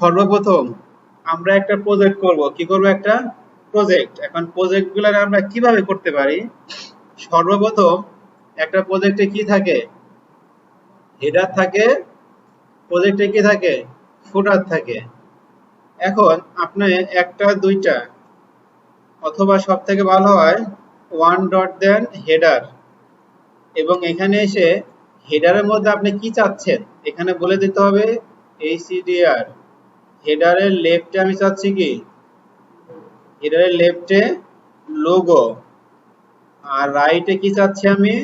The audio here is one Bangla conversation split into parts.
সর্বপ্রথম আমরা একটা প্রজেক্ট করব। কি করব একটা? প্রজেক্ট এখন প্রজেক্টগুলো আমরা কীভাবে করতে পারি? সর্বপ্রথম একটা প্রজেক্টে কি থাকে? হেডার থাকে। প্রজেক্টে কি থাকে? ফুটার থাকে। এখন আপনি একটা, দুইটা অথবা সব থেকে ভালো হয় ওয়ান ডট দেন হেডার এবং এখানে এসে হেডারের মধ্যে আপনি কি চাচ্ছেন? এখানে বলে দিতে হবে এইচডিআর হেডারের লেফটে আমি চাচ্ছি কি? হেডারের লেফটে লোগো আর রাইটে কি চাচ্ছি আমি?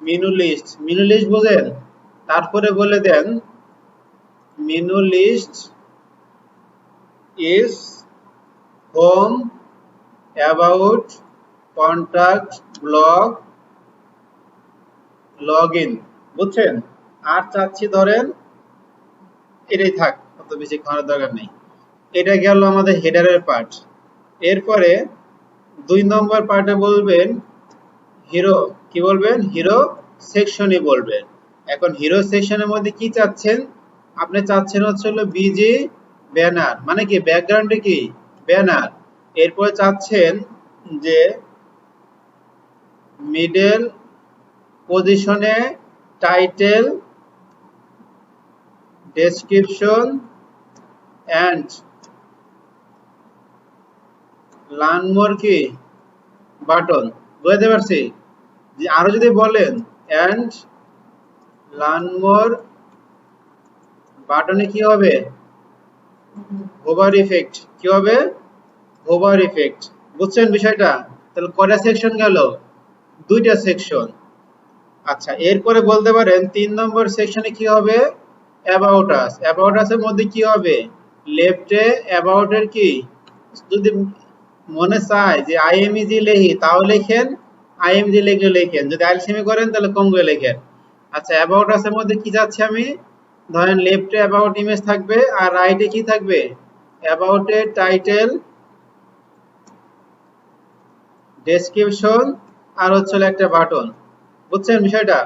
মেনু লিস্ট মেনু লিস্ট বোঝেন? তারপরে বলে দেন menu list is home about contact blog log in বুঝছেন? আর চাচ্ছি ধরেন, এটাই থাক। অত বেশি দরকার নেই। এটা গেল আমাদের হেডারের পার্ট এরপরে দুই নম্বর পার্টে বলবেন হিরো কি বলবেন? হিরো বলবেন। এখন হিরো সেকশনের মধ্যে কি চাচ্ছেন? আপনি চাচ্ছেন হচ্ছে হলো বিজি ব্যানার মানে কি? ব্যাকগ্রাউন্ডে কি? ব্যানার এরপরে চাচ্ছেন যে মিডল পজিশনে title description and learn more কি বাটন বুঝতে পারছি? যে আরও যদি বলেন অ্যান্ড লার্ন মোর বাটনে কি হবে? হোভার ইফেক্ট কি হবে? হোভার ইফেক্ট বুঝছেন বিষয়টা? তাহলে কয়টা সেকশন গেল? দুইটা সেকশন আচ্ছা এরপরে বলতে পারেন, তিন নম্বর সেকশনে কি হবে? অ্যাবাউট আস অ্যাবাউট আস মধ্যে কি হবে? লেফটে অ্যাবাউট এর কি? যদি মনে চায় যে আইএমইজি লেখি, তাও লেখেন। আইএমজি লিখে লেখেন। যদি আইএলসিএম করেন, তাহলে কম করে লেখেন। আচ্ছা অ্যাবাউট এর মধ্যে কি যাচ্ছে আমি? ধরেন লেফটে অ্যাবাউট ইমেজ থাকবে আর রাইটে কি থাকবে? অ্যাবাউট এর টাইটেল ডেসক্রিপশন আর হচ্ছে একটা বাটন বুঝছেন বিষয়টা?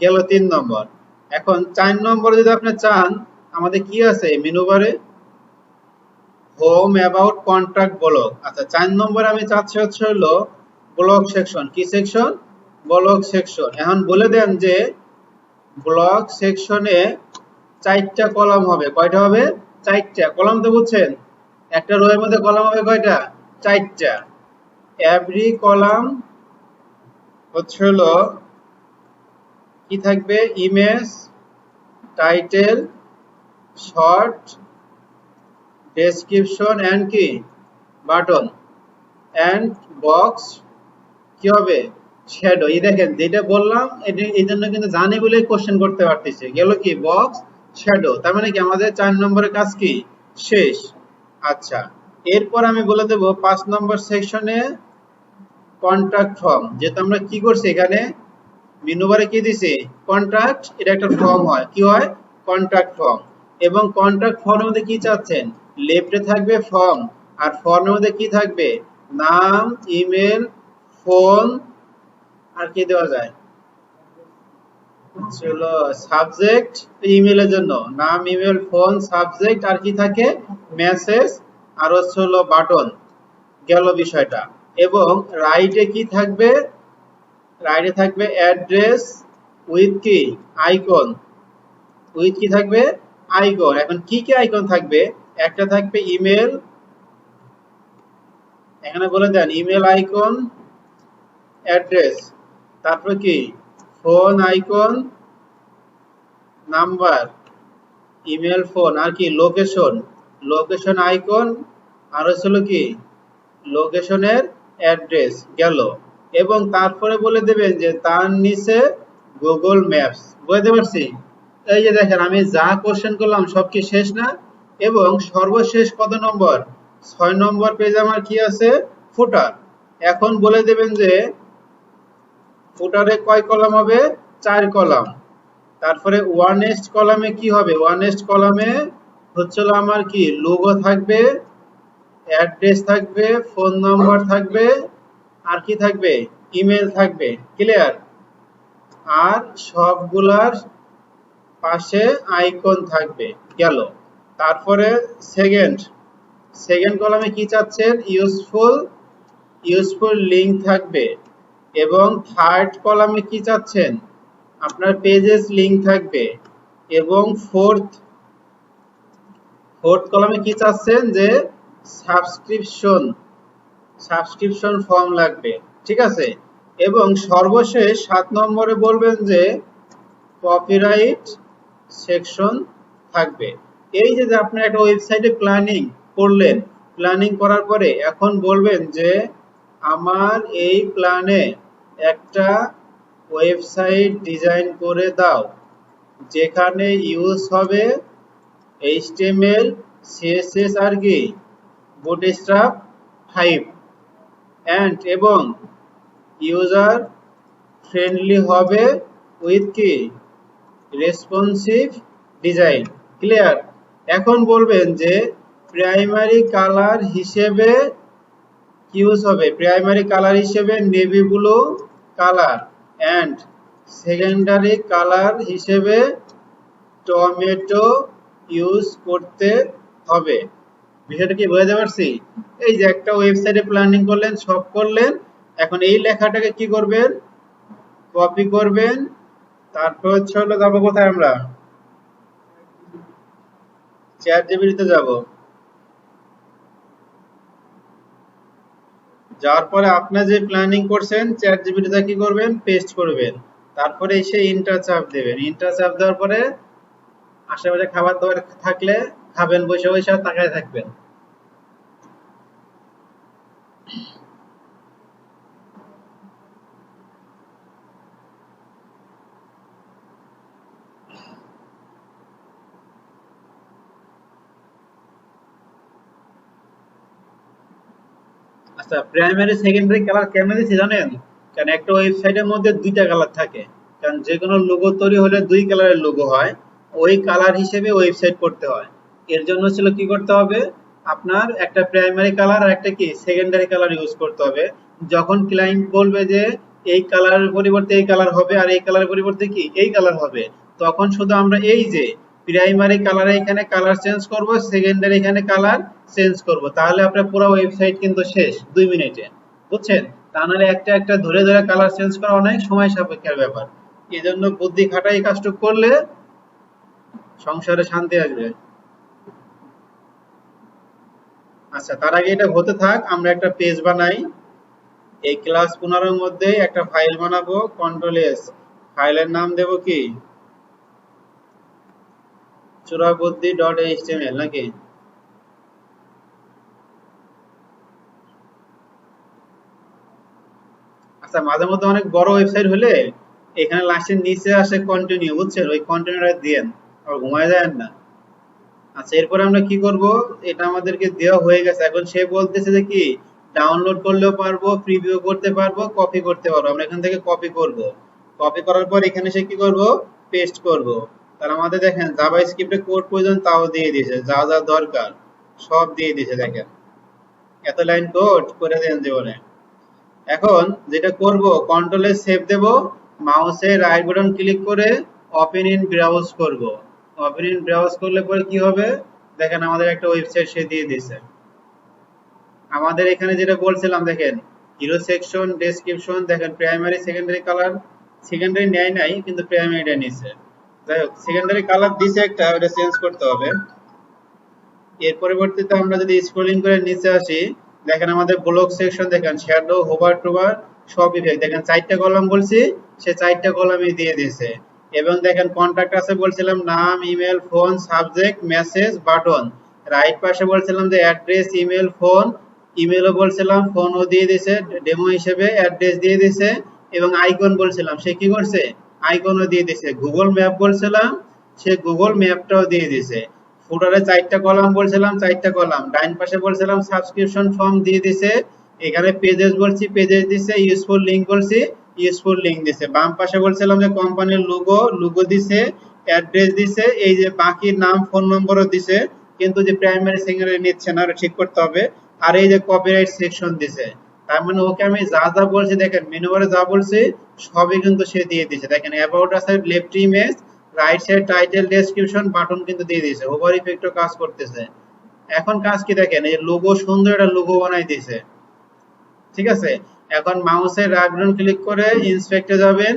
গেল তিন নম্বর। এখন চার নম্বরে যদি আপনি চান, আমাদের কি আছে? মেনু বারে হোম অ্যাবাউট কন্ট্রাক্ট ব্লক আচ্ছা চার নম্বর আমি চাচ্ছি হচ্ছে হলো ব্লক সেকশন কি সেকশন ব্লক সেকশন এখন বলে দেন যে ব্লক সেকশনে চারটা কলাম হবে। কয়টা হবে? চারটা। কলাম তো বুঝছেন? একটা রোয়ের মধ্যে কলাম হবে কয়টা? চারটা। এভরি কলাম হচ্ছে হলো কি থাকবে? Image title short description and কি বাটন এন্ড বক্স কি হবে? শ্যাডো এই দেখেন, যেটা বললাম এই জন্য কিন্তু জানি বলে কোশ্চেন করতে পারতেছে। গেল কি? বক্স শ্যাডো তার মানে কি? আমাদের চার নম্বরের কাজ কি? শেষ। আচ্ছা। এরপর আমি বলে দেব, পাঁচ নম্বর সেকশনে কন্ট্রাক্ট ফর্ম যেহেতু আমরা কি করছি এখানে? মেনুবারে কি দিছি? কন্ট্রাক্ট এটা একটা ফর্ম হয়। কি হয়? কন্ট্রাক্ট ফর্ম এবং কন্ট্রাক্ট মধ্যে কি চাচ্ছেন? লেফটে থাকবে ফর্ম, আর ফর্মের মধ্যে কি থাকবে? নাম, ইমেল, ফোন, আর কি দেওয়া যায়? হলো সাবজেক্ট, ইমেলের জন্য। নাম, ইমেল, ফোন, সাবজেক্ট, আর কি থাকে? মেসেজ, আর হচ্ছে হলো বাটন গেল বিষয়টা। এবং রাইটে কি থাকবে? রাইটে থাকবে অ্যাড্রেস উইথ কি? আইকন। উইথ কি থাকবে? আইকন। এখন কি কি আইকন থাকবে? একটা থাকবে ইমেল। এখানে বলে দেন, ইমেল আইকন, অ্যাড্রেস। তারপর কি? Phone icon, number, email, phone. আর কি? লোকেশন। লোকেশন আইকন, আর হচ্ছে কি? লোকেশনের অ্যাড্রেস গেল। এবং তারপরে বলে দেবেন যে, তার নিচে গুগল ম্যাপস। বুঝতে পারছি? এই যে দেখেন, আমি যা কোশ্চেন করলাম সব কি শেষ না? এবং সর্বশেষ কত নম্বর? ছয় নম্বর পেজ আমার কি আছে? ফুটার এখন বলে দেবেন যে ফুটারে কয় কলাম হবে? চার কলাম। তারপরে ওয়ানেস্ট কলামে কি হবে? ওয়ানেস্ট কলামে হচ্ছে আমার কি? লোগো থাকবে অ্যাড্রেস থাকবে ফোন নাম্বার থাকবে, আর কি থাকবে? ইমেল থাকবে। ক্লিয়ার আর সবগুলার পাশে আইকন থাকবে। গেল। তারপরে সেকেন্ড সেকেন্ড কলামে কি চাচ্ছেন ইউজফুল ইউজফুল লিংক থাকবে। এবং থার্ড কলামে কি চাচ্ছেন? আপনার পেজেস লিংক থাকবে। এবং ফোর্থ ফোর্থ কলামে কি চাচ্ছেন? যে সাবস্ক্রিপশন সাবস্ক্রিপশন ফর্ম লাগবে। ঠিক আছে? এবং সর্বশেষ সাত নম্বরে বলবেন যে কপিরাইট সেকশন থাকবে। এই যে আপনি একটা ওয়েবসাইটে প্ল্যানিং করলেন প্ল্যানিং করার পরে এখন বলবেন যে, আমার এই প্ল্যানে একটা ওয়েবসাইট ডিজাইন করে দাও, যেখানে ইউজ হবে এইচটিএমএল সিএসএস আর কি বুটস্ট্র্যাপ 5 এন্ড এবং ইউজার ফ্রেন্ডলি হবে উইথ কি রেসপন্সিভ ডিজাইন ক্লিয়ার এখন বলবেন যে প্রাইমারি কালার হিসেবে ইউজ হবে। প্রাইমারি কালার হিসেবে navy blue colour and secondary colour হিসেবে টমেটো ইউজ করতে হবে। বিষয়টা কি বোঝাতে পারছি? এই যে একটা ওয়েবসাইটে প্ল্যানিং করলেন, সব করলেন, এখন এই লেখাটাকে কি করবেন? কপি করবেন, তারপর হচ্ছে হলো যাব কোথায় আমরা? চ্যাট জিবিটিতে যাব। যাওয়ার পরে আপনি যে প্ল্যানিং করছেন চ্যাট জিবিটিতে কি করবেন? পেস্ট করবেন। তারপরে এসে ইন্টার চাপ দেবেন। ইন্টার চাপ দেওয়ার পরে আশেপাশে খাবার দাবার থাকলে খাবেন, বসে বসে তাকায় থাকবেন। আচ্ছা প্রাইমারি সেকেন্ডারি কালার কেন দিচ্ছি জানেন? কারণ একটা ওয়েবসাইটের মধ্যে দুইটা কালার থাকে। কারণ যে কোনো লোগো তৈরি হলে দুই কালারের লোগো হয়। ওই কালার হিসেবে ওয়েবসাইট করতে হয়। এর জন্য ছিল কি করতে হবে? আপনার একটা প্রাইমারি কালার আর একটা কি সেকেন্ডারি কালার ইউজ করতে হবে। যখন ক্লায়েন্ট বলবে যে, এই কালারের পরিবর্তে এই কালার হবে আর এই কালারের পরিবর্তে কি, এই কালার হবে। তখন শুধু আমরা এই যে প্রাইমারি কালারে এখানে কালার চেঞ্জ করব সেকেন্ডারি এখানে কালার চেঞ্জ করব। তাহলে আপনার পুরো ওয়েবসাইট কিন্তু শেষ, দুই মিনিটে। বুঝছেন? তা নাহলে একটা একটা ধরে ধরে কালার চেঞ্জ করা অনেক সময় সাপেক্ষের ব্যাপার। এই বুদ্ধি খাটাই কাজটুক করলে সংসারে শান্তি আসবে। আচ্ছা তার আগে এটা হতে থাক, আমরা একটা পেজ বানাই। এই ক্লাস পনেরোর মধ্যে একটা ফাইল বানাবো কন্ট্রোল এস ফাইলের নাম দেব কি? চূড়াবুদ্ধি ডট এইচটিএমএল নাকি? আচ্ছা মাঝে মধ্যে অনেক বড় ওয়েবসাইট হলে এখানে লাস্টের নিচে আসে কন্টিনিউ বুঝছেন? ওই কন্টিনিউটা দিয়েন আর ঘুমায় যায় না। আচ্ছা এরপরে আমরা কি করব? এটা আমাদেরকে দেওয়া হয়ে গেছে। এখন সে বলতেছে যে কি ডাউনলোড করলেও পারব প্রিভিউ করতে পারব কপি করতে পারব। আমরা এখান থেকে কপি করব। কপি করার পর এখানে সে কি করব? পেস্ট করব। তার আমাদের দেখেন জাভা স্ক্রিপ্টে কোড প্রয়োজন তাও দিয়ে দিয়েছে, যা যা দরকার সব দিয়ে দিয়েছে দেখেন। এত লাইন কোড করে দেন জীবনে। এখন যেটা করব কন্ট্রোলে সেভ দেব মাউসে রাইট বাটন ক্লিক করে ওপেন ইন ব্রাউজ করব। ওপেন ইন ব্রাউজ করলে পরে কি হবে? দেখেন আমাদের একটা ওয়েবসাইট সে দিয়ে দিয়েছে। আমাদের এখানে যেটা বলছিলাম, দেখেন হিরো সেকশন ডেসক্রিপশন দেখেন প্রাইমারি সেকেন্ডারি কালার সেকেন্ডারি নেয় নাই, কিন্তু প্রাইমারিটা নিছে সেকেন্ডারি কালার দিছে একটা চেঞ্জ করতে হবে। এর আমরা যদি স্ক্রলিং করে নিচে আসি, দেখেন আমাদের ব্লক সেকশন দেখেন শ্যাডো হোভার টোভার সব ইফেক্ট দেখেন চারটা বলছি, সে চারটা দিয়ে দিয়েছে। এবং দেখেন কন্টাক্ট আছে বলছিলাম নাম email phone subject message button right পাশে বলছিলাম যে অ্যাড্রেস ইমেল ফোন ইমেলও বলছিলাম ফোনও দিয়ে দিয়েছে ডেমো হিসেবে অ্যাড্রেস দিয়ে দিয়েছে, এবং আইকন বলছিলাম। সে কি করছে? আইকনও দিয়ে দিয়েছে গুগল ম্যাপ বলছিলাম, সে গুগল ম্যাপটাও দিয়ে দিয়েছে ফুটারে চারটা কলাম বলছিলাম, চারটা কলাম ডাইন পাশে বলছিলাম সাবস্ক্রিপশন ফর্ম দিয়ে দিছে। এখানে পেজেস বলছি পেজেস দিছে ইউজফুল লিংক বলছি ইউজফুল লিংক দিছে। বাম পাশে বলছিলাম যে কোম্পানির লোগো লোগো দিছে অ্যাড্রেস দিছে, এই যে বাকি নাম ফোন নম্বরও দিছে, কিন্তু যে প্রাইমারি সেকেন্ডারি নিচ্ছে না ঠিক করতে হবে। আর এই যে কপিরাইট সেকশন দিছে। তার মানে ওকে আমি যা যা বলছি, দেখেন মেনু বারে যা বলছি, সবই কিন্তু সে দিয়ে দিয়েছে। দেখেন অ্যাবাউট আছে left image right side title description button কিন্তু দিয়ে দিয়েছে। ওভার ইফেক্টও কাজ করতেছে। এখন কাজ কি, দেখেন, এই লোগো সুন্দর একটা লোগো বানাই দিয়েছে। ঠিক আছে? এখন মাউসের রাইট ক্লিক করে ইন্সপেক্টে যাবেন।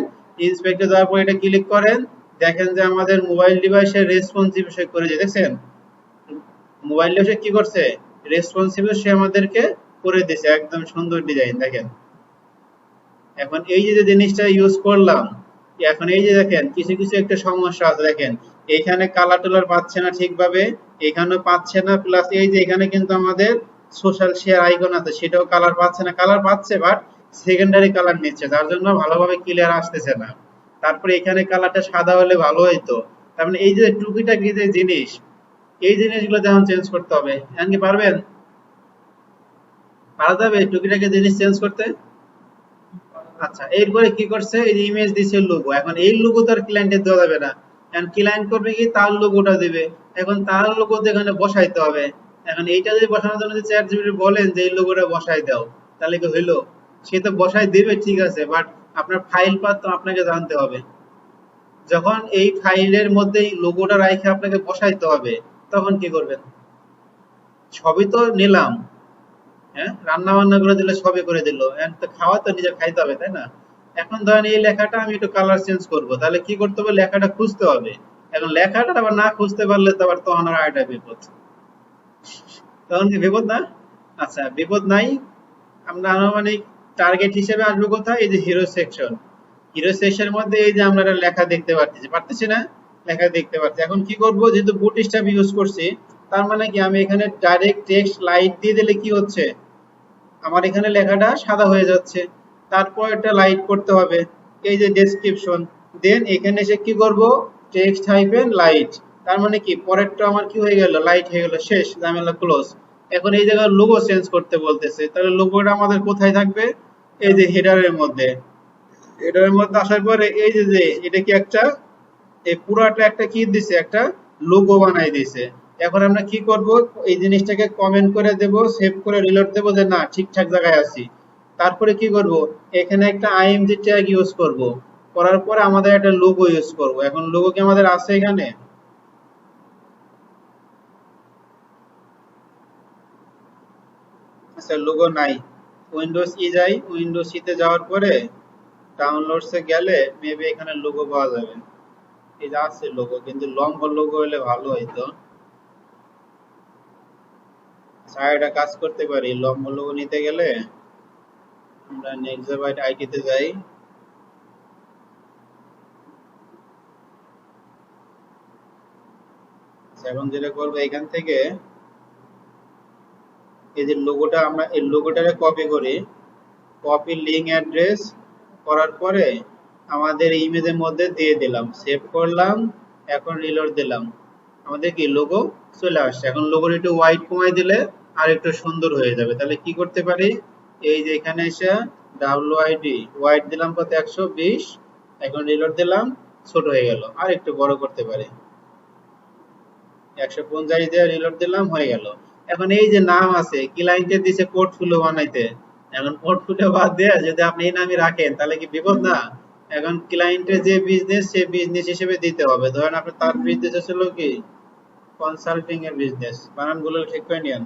ইন্সপেক্টে যাওয়ার পর এটা ক্লিক করেন। দেখেন যে আমাদের মোবাইল ডিভাইসের রেসপন্সিভ সে করে দেখছেন? মোবাইল ডিভাইসে কি করছে? রেসপন্সিভ সে আমাদেরকে করে দিয়েছে একদম সুন্দর ডিজাইন দেখেন। এখন এই যে জিনিসটা ইউজ করলাম, এখন এই যে দেখেন, কিছু কিছু একটা সমস্যা আছে, দেখেন। এইখানে কালার টলার পাচ্ছে না ঠিকভাবে, এখানেও পাচ্ছে না প্লাস এই যে এখানে কিন্তু আমাদের সোশ্যাল শেয়ার আইকন আছে, সেটাও কালার পাচ্ছে না। কালার পাচ্ছে বাট সেকেন্ডারি কালার নিচ্ছে, যার জন্য ভালোভাবে ক্লিয়ার আসতেছে না। তারপরে এখানে কালারটা সাদা হলে ভালো হইতো। তার মানে এই যে টুকিটাকি যে জিনিস, এই জিনিসগুলো যেমন চেঞ্জ করতে হবে। এখন কি পারবেন? পারা যাবে, টুকিটাকি জিনিস চেঞ্জ করতে? আচ্ছা এরপরে কি করছে? এই যে ইমেজ দিছে লোগো এখন এই লোগো তো আর ক্লায়েন্টে দেওয়া যাবে না। এখন ক্লায়েন্ট করবে কি? তার লোগোটা দিবে। এখন তার লোগো এখানে বসাইতে হবে। এখন এইটা যদি বসানোর জন্য চ্যাট জিপিটি বলেন যে এই লোগোটা বসাই দাও, তাহলে কি হইল? সে তো বসাই দিবে, ঠিক আছে বাট আপনার ফাইল পাত তো আপনাকে জানতে হবে। যখন এই ফাইলের মধ্যে লোগোটা রাখে আপনাকে বসাইতে হবে, তখন কি করবেন? সবই তো নিলাম হ্যাঁ? রান্না বান্না করে দিলে সবই করে দিল। তো খাওয়া তো নিজে খাইতে হবে, তাই না? এখন ধরেন এই লেখাটা আমি একটু কালার চেঞ্জ করব। তাহলে কি করতে হবে? লেখাটা খুঁজতে হবে। এখন লেখাটা আবার না খুঁজতে পারলে তো আবার তখন আর আরেকটা বিপদ। তখন কি বিপদ না? আচ্ছা বিপদ নাই। আমরা আনুমানিক টার্গেট হিসেবে আসব কোথায়? এই যে হিরো সেকশন হিরো সেকশনের মধ্যে এই যে আমরা লেখা দেখতে পাচ্ছি পারতেছি না? লেখা দেখতে পাচ্ছি এখন কি করব? যেহেতু বুট স্ট্যাপ ইউজ করছি তার মানে কি আমি এখানে ডাইরেক্ট টেক্সট লাইট দিয়ে দিলে কি হচ্ছে? আমার এখানে লেখাটা সাদা হয়ে যাচ্ছে। তারপর এটা লাইট করতে হবে। এই যে ডেসক্রিপশন দেন এখানে এসে কি করব? টেক্সট হাইফেন লাইট তার মানে কি? পরেরটা আমার কি হয়ে গেল? লাইট হয়ে গেল। শেষ, ঝামেলা ক্লোজ এখন এই জায়গায় লোগো চেঞ্জ করতে বলতেছে। তাহলে লোগোটা আমাদের কোথায় থাকবে? এই যে হেডারের মধ্যে। হেডারের মধ্যে আসার পরে এই যে যে এটা কি একটা? এই পুরাটা একটা কি দিছে? একটা লোগো বানাই দিছে। এখন আমরা কি করব? এই জিনিসটাকে কমেন্ট করে দেব সেভ করে রিলোড দেব যে না, ঠিকঠাক জায়গায় আছি। তারপরে কি করব? এখানে একটা আইএমজি ট্যাগ ইউজ করব। করার পরে আমাদের একটা লোগো ইউজ করব। এখন লোগো কি আমাদের আছে এখানে? আচ্ছা লোগো নাই। উইন্ডোজ ই যাই উইন্ডোজ ই তে যাওয়ার পরে ডাউনলোডস এ গেলে মেবি এখানে লোগো পাওয়া যাবে। এই যে আছে লোগো কিন্তু লম্বা লোগো হলে ভালো হইতো। সাইডে কাজ করতে পারি। লম্বা লোগো নিতে গেলে আমরা নেক্সাবাইট আইটি তে যাই। এখন যেটা করব এখান থেকে এই যে লোগোটা আমরা, এই লোগোটারে কপি করি। কপি লিঙ্ক অ্যাড্রেস করার পরে আমাদের ইমেজের মধ্যে দিয়ে দিলাম। সেভ করলাম, এখন রিলোড দিলাম। আমাদের কি লোগো চলে আসছে। এখন লোগোর একটু হোয়াইট কমাই দিলে আর একটু সুন্দর হয়ে যাবে। তাহলে কি করতে পারি? এই যে এখানে এসে ডাব্লিউআইডি হোয়াইট দিলাম কত? একশো বিশ। এখন রিলোড দিলাম, ছোট হয়ে গেল। আর একটু বড় করতে পারি। একশো পঞ্চাশ দিয়ে রিলোড দিলাম, হয়ে গেল। এখন এই যে নাম আছে ক্লায়েন্টে দিছে পোর্টফোলিও বানাইতে? এখন পোর্টফোলিও বাদ দিয়ে যদি আপনি এই নামই রাখেন, তাহলে কি বিপদ না? এখন ক্লায়েন্টের যে বিজনেস সে বিজনেস হিসেবে দিতে হবে। ধরেন আপনার তার বিজনেস ছিল কি? কনসাল্টিং এর বিজনেস বানানগুলো ঠিক করে নিন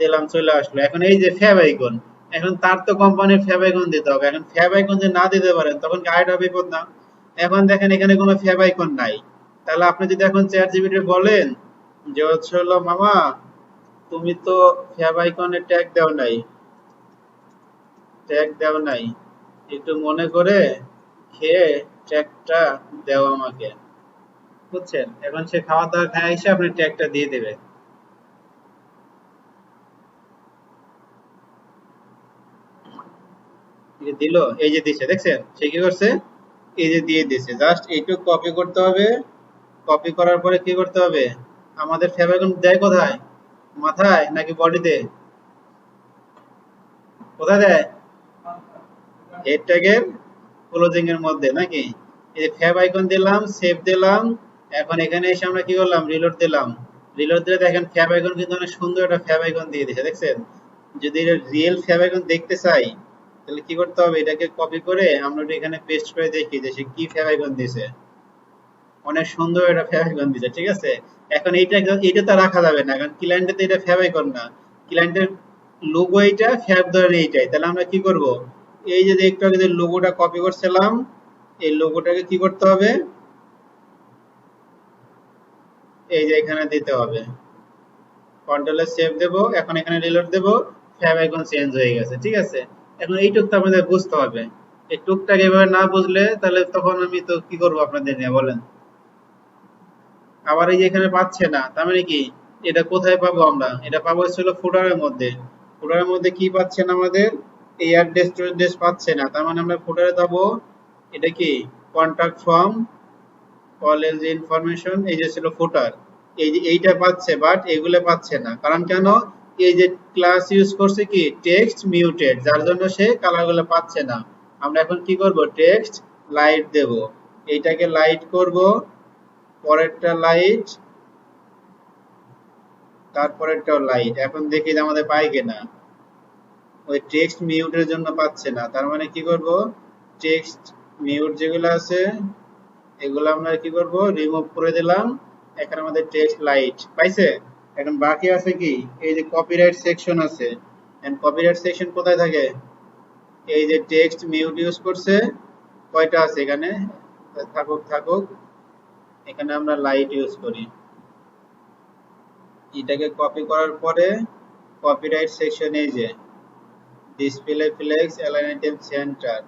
দিলাম, চলে আসলো। এখন এই যে ফ্যাব আইকন এখন তার তো কোম্পানির ফ্যাব আইকন দিতে হবে। এখন ফ্যাব আইকন যদি না দিতে পারেন, তখন কি আরেকটা বিপদ না? এখন দেখেন এখানে কোনো ফ্যাব আইকন নাই। তাহলে আপনি যদি এখন চ্যাট জিপিটি বলেন যে, হচ্ছে হলো মামা, তুমি তো ফ্যাব আইকনে ট্যাগ দাও নাই। ট্যাগ দাও নাই। একটু মনে করে খেয়ে ট্যাগটা দাও আমাকে। বুঝছেন? এখন সে খাওয়া দাওয়া খায়, এসে আপনি ট্যাগটা দিয়ে দেবে দিল, এই যে দিছে, দেখছেন? সে কি করছে? এই যে দিয়ে দিছে। জাস্ট কপি করতে হবে। কপি করার পরে কি করতে হবে? আমাদের দেয় কোথায়? মাথায় নাকি বডিতে কোথায় দেয়? হেড ট্যাগের ক্লোজিং এর মধ্যে, নাকি? এই যে ফ্যাব আইকন দিলাম সেভ দিলাম। এখন এখানে এসে আমরা কি করলাম? রিলোড দিলাম। রিলোড দিলে দেখেন ফ্যাব আইকন কিন্তু অনেক সুন্দর একটা ফ্যাব আইকন দিয়ে দিয়েছে দেখছেন? যদি রিয়েল ফ্যাব আইকন দেখতে চাই তাহলে কি করতে হবে? এটাকে কপি করে আমরা এখানে পেস্ট করে দেখি যে সে কি ফ্যাব আইকন দিয়েছে অনেক সুন্দর একটা ফেভাইকন দিচ্ছে ঠিক আছে? এখন এইটা এইটা তো রাখা যাবে না, কারণ ক্লায়েন্টে তো এটা ফেভাইকন না। ক্লায়েন্টের লোগো এইটা ফ্যাব ধরেন এইটাই। তাহলে আমরা কি করব? এই যে একটু আগে যে লোগোটা কপি করছিলাম, এই লোগোটাকে কি করতে হবে? এই যে এখানে দিতে হবে। কন্ট্রোলে সেভ দেব, এখন এখানে রিলোড দেব ফ্যাব আইকন চেঞ্জ হয়ে গেছে, ঠিক আছে? এখন এইটুকটা আমাদের বুঝতে হবে। এই টুকটাক এভাবে না বুঝলে তাহলে তখন আমি তো কি করব আপনাদের নিয়ে বলেন? আবার এই যে এখানে পাচ্ছে না, তার মানে কি? এটা কোথায় পাবো আমরা? এটা পাবো ছিল ফুটারের মধ্যে। ফুটারের মধ্যে কি পাচ্ছে না আমাদের? এই অ্যাড্রেস অ্যাড্রেস পাচ্ছে না। তার মানে আমরা ফুটারে দেবো এটা কি? কন্টাক্ট ফর্ম কলেজ ইনফরমেশন এই যে ছিল ফুটার এই যে এইটা পাচ্ছে বাট এগুলো পাচ্ছে না। কারণ কেন? এই যে ক্লাস ইউজ করছে কি টেক্সট মিউটেড যার জন্য সে কালারগুলো পাচ্ছে না। আমরা এখন কি করব? টেক্সট লাইট দেব। এইটাকে লাইট করব, পরেরটা লাইট তারপরেরটাও লাইট এখন দেখি যে আমাদের পাই কিনা। ওই টেক্সট মিউটের জন্য পাচ্ছে না। তার মানে কি করব? টেক্সট মিউট যেগুলো আছে, এগুলো আমরা কি করব? রিমুভ করে দিলাম। এখানে আমাদের টেক্সট লাইট পাইছে? এখন বাকি আছে কি? এই যে কপিরাইট সেকশন আছে। এন্ড কপিরাইট সেকশন কোথায় থাকে? এই যে টেক্সট মিউট ইউজ করছে, কয়টা আছে এখানে? থাকুক থাকুক। এখানে আমরা লাইট ইউজ করি। এটাকে কপি করার পরে কপিরাইট সেকশন যে display flex align item center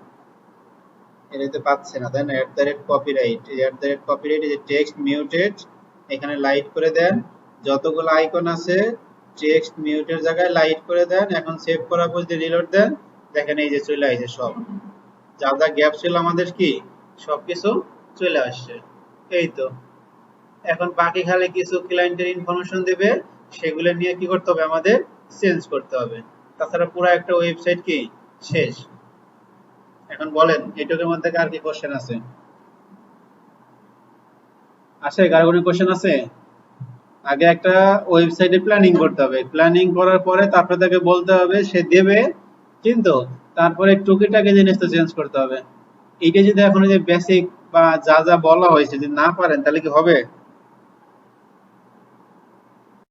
এটাতে পাচ্ছে না, তাই না? At the rate copyright at the rate copyright এই যে টেক্সট মিউটেড এখানে লাইট করে দেন। যতগুলো আইকন আছে টেক্সট মিউটের জায়গায় লাইট করে দেন, এখন সেভ করার পর যদি রিলোড দেন, দেখেন এই যে চলে আসছে সব। যা যা গ্যাপ ছিল আমাদের কি? সবকিছু চলে আসছে। এই তো। এখন বাকি খালি কিছু ক্লায়েন্টের ইনফরমেশন দেবে, সেগুলো নিয়ে কি করতে হবে আমাদের? চেঞ্জ করতে হবে। তাছাড়া পুরো একটা ওয়েবসাইট কি? শেষ। এখন বলেন, এটুকুর মধ্যে কার কি কোশ্চেন আছে? আছে, কার কোনো কোশ্চেন আছে? আগে একটা ওয়েবসাইটে প্ল্যানিং করতে হবে। প্ল্যানিং করার পরে তারপরে তাকে বলতে হবে, সে দেবে, কিন্তু তারপরে টুকিটাকে জিনিস তো চেঞ্জ করতে হবে। এইটা যদি এখন যে বেসিক বা যা যা বলা হয়েছে, যদি না পারেন, তাহলে কি হবে?